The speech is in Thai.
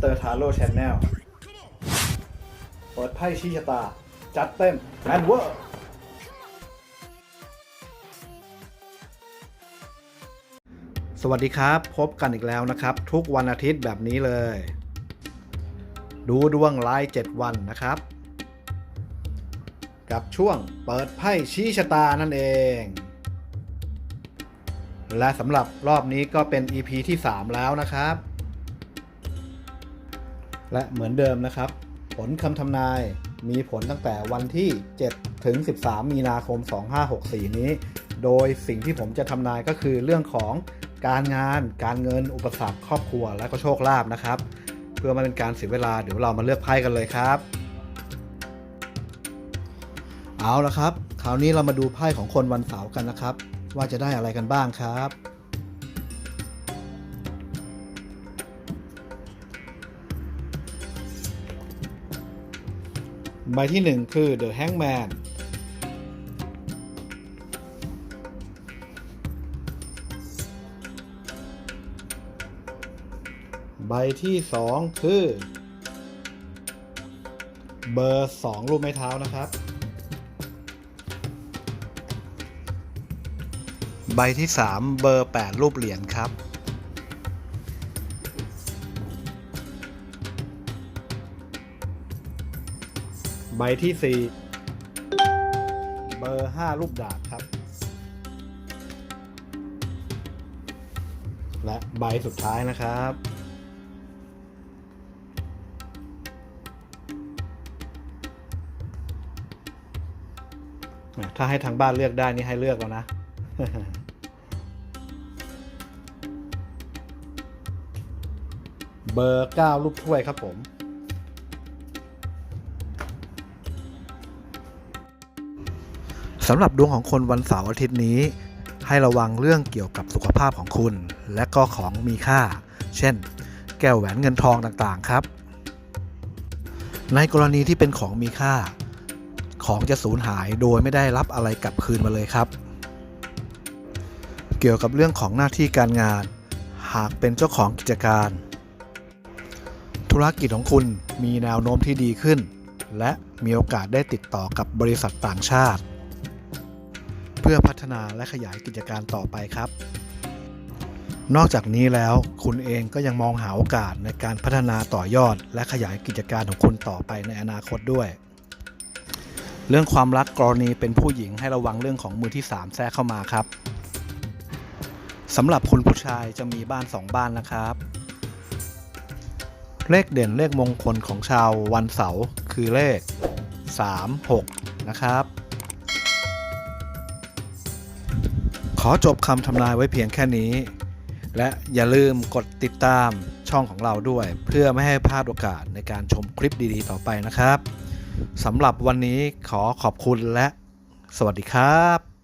เตอร์ทาโร่ชแนลเปิดไพ่ชี้ชะตา จัดเต็มแอนเวอร์สวัสดีครับ พบกันอีกแล้วนะครับ ทุกวันอาทิตย์แบบนี้เลย ดูดวงราย 7 วันนะครับ กับช่วงเปิดไพ่ชี้ชะตานั่นเอง และสำหรับรอบนี้ก็เป็น EP ที่ 3 แล้วนะครับ และเหมือนเดิมนะครับ ผลคำทำนายมีผลตั้งแต่วันที่ 7 ถึง 13 มีนาคม 2564 นี้ โดยสิ่งที่ผมจะทำนายก็คือเรื่องของการงาน การเงิน อุปสรรค ครอบครัว และก็โชคลาภนะครับ เพื่อไมาเป็นการเสียเวลา เดี๋ยวเรามาเลือกไพ่กันเลยครับ เอาละครับ คราวนี้เรามาดูไพ่ของคนวันเสาร์กันนะครับ ว่าจะได้อะไรกันบ้างครับ ใบที่ 1 คือ The Hangman ใบที่ 2 คือ เบอร์ 2 รูปไม้เท้านะครับ ใบที่ 3 เบอร์ 8 รูปเหรียญครับ ใบที่ 4 เบอร์5รูปดาบครับ และใบสุดท้ายนะครับ ถ้าให้ทางบ้านเลือกได้นี่ให้เลือกแล้วนะเบอร์ 9 รูปถ้วยครับผม สำหรับดวงของคนวันเสาร์อาทิตย์นี้ ให้ระวังเรื่องเกี่ยวกับสุขภาพของคุณ และก็ของมีค่า เช่น แก้วแหวนเงินทองต่างๆครับ ในกรณีที่เป็นของมีค่า ของจะสูญหายโดยไม่ได้รับอะไรกลับคืนมาเลยครับ เกี่ยวกับเรื่องของหน้าที่การงาน หากเป็นเจ้าของกิจการ ธุรกิจของคุณมีแนวโน้มที่ดีขึ้น และมีโอกาสได้ติดต่อกับบริษัทต่างชาติ เพื่อพัฒนาและขยายกิจการต่อไปครับ นอกจากนี้แล้วคุณเองก็ยังมองหาโอกาสในการพัฒนาต่อยอด และขยายกิจการของคุณต่อไปในอนาคตด้วย เรื่องความรักกรณีเป็นผู้หญิงให้ระวังเรื่องของมือที่ 3 แทรกเข้ามาครับสำหรับคุณผู้ชายจะมีบ้าน 2 บ้านนะครับ เลขเด่นเลขมงคลของชาววันเสาร์คือเลข 3 6 นะครับ อจบคำทำนายไว้เพียงแค่นี้ และอย่าลืมกดติดตามช่องของเราด้วย เพื่อไม่ให้พลาดโอกาสในการชมคลิปดีๆ ต่อไปนะครับสำหรับวันนี้ขอขอบคุณและสวัสดีครับ